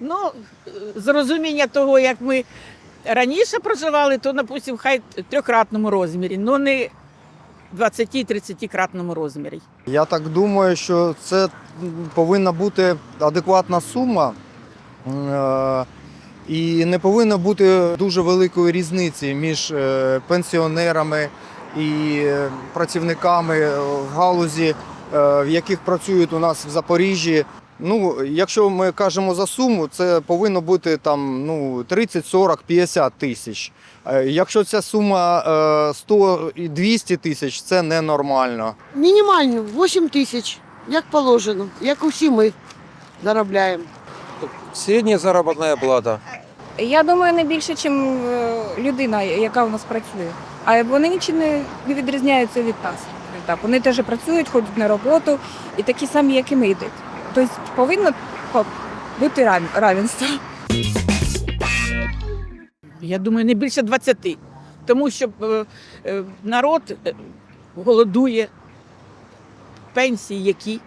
Ну, з розуміння того, як ми раніше проживали, то, допустим, хай в трьохкратному розмірі, але не 20-30 кратному розмірі. Я так думаю, що це повинна бути адекватна сума. е, І не повинно бути дуже великої різниці між е, пенсіонерами і е, працівниками в галузі, в яких працюють у нас в Запоріжжі. Ну, якщо ми кажемо за суму, це повинно бути там ну, 30, 40, 50 тисяч. Е, Якщо ця сума е, 100 і 200 тисяч, це ненормально. Мінімально 8 тисяч, як положено, як усі ми заробляємо. Средняя заработная плата. Я думаю, не більше, ніж людина, яка у нас працює. А вони нічим не не відрізняються від нас. Так, вони теж працюють, ходять на роботу і такі самі, як і ми йдуть. Тобто повинно бути равенство. Я думаю, не більше 20. Тому що е, е, народ е, голодує, пенсії які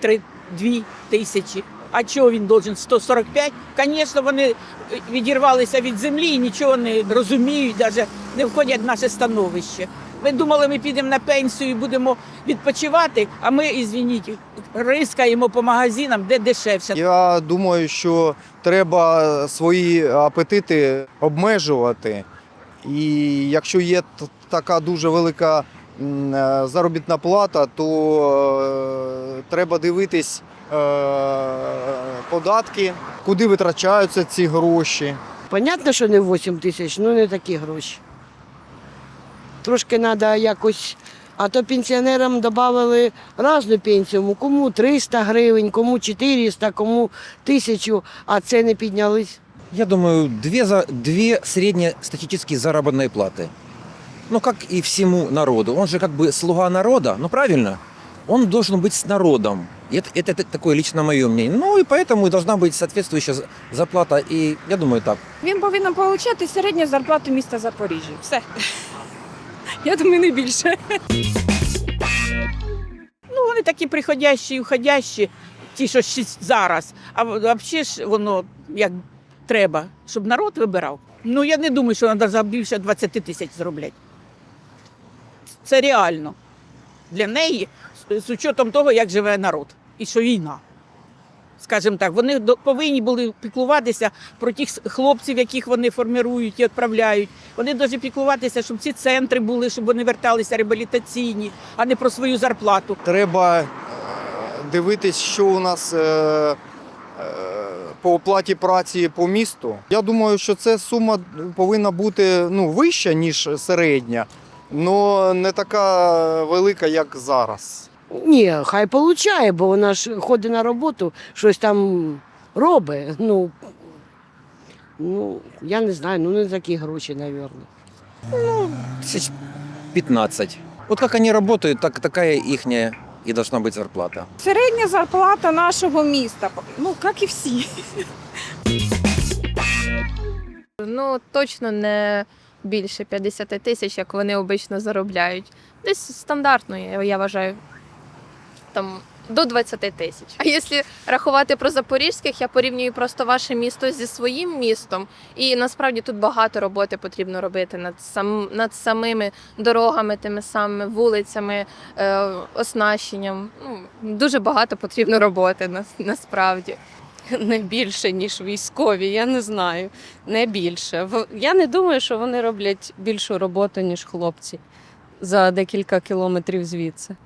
3, 2 тисячі. А чого він должен 145? Звісно, вони відірвалися від землі і нічого не розуміють, навіть не входять в наше становище. Ми думали, ми підемо на пенсію і будемо відпочивати, а ми, ізвініть, рискаємо по магазинам, де дешевше. Я думаю, що треба свої апетити обмежувати. І якщо є така дуже велика е, заробітна плата, то е, треба дивитись е, податки, куди витрачаються ці гроші. Понятно, що не 8 тисяч, ну не такі гроші Трошки треба якось. А то пенсіонерам додали різну пенсію, кому 300 гривень, кому 400, кому 1000, а це не піднялись. Я думаю, две, за, две среднестатистические заработные платы. Ну, как и всему народу. Он же как бы слуга народа, ну правильно? Он должен быть с народом. И Это, это, такое лично мое мнение. Ну и поэтому и должна быть соответствующая за- зарплата. И я думаю так. Він повинен отримати середню зарплату міста Запоріжжя. Все. Я думаю, не більше. Ну, вони такі приходящі і входящі, ті, що зараз. А взагалі ж воно як треба, щоб народ вибирав. Ну, я не думаю, що треба за більше 20 тисяч зроблять. Це реально для неї, з учетом того, як живе народ і що війна. Скажімо так, вони повинні були піклуватися про тих хлопців, яких вони формирують і відправляють. Вони повинні піклуватися, щоб ці центри були, щоб вони верталися реабілітаційні, а не про свою зарплату. Треба е, дивитись, що у нас е, е, по оплаті праці по місту. Я думаю, що ця сума повинна бути ну, вища, ніж середня, але не така велика, як зараз. Ні, хай получає, бо вона ж ходить на роботу, щось там робить. Ну, ну я не знаю, ну не такі гроші, мабуть. Тысяч 15. Вот как они работают, так, такая ихняя и должна быть зарплата. Середня зарплата нашого міста. Ну, як і всі. Ну, точно не більше 50 тисяч, як вони обично заробляють. Десь стандартно, я, я вважаю, там до 20 тисяч. А якщо рахувати про запорізьких, я порівнюю просто ваше місто зі своїм містом. І насправді тут багато роботи потрібно робити над сам над самими дорогами, тими самими вулицями, е, оснащенням. Ну, дуже багато потрібно роботи нас, насправді. не більше, ніж військові. Я не знаю. Не більше. Я не думаю, що вони роблять більшу роботу, ніж хлопці за декілька кілометрів звідси.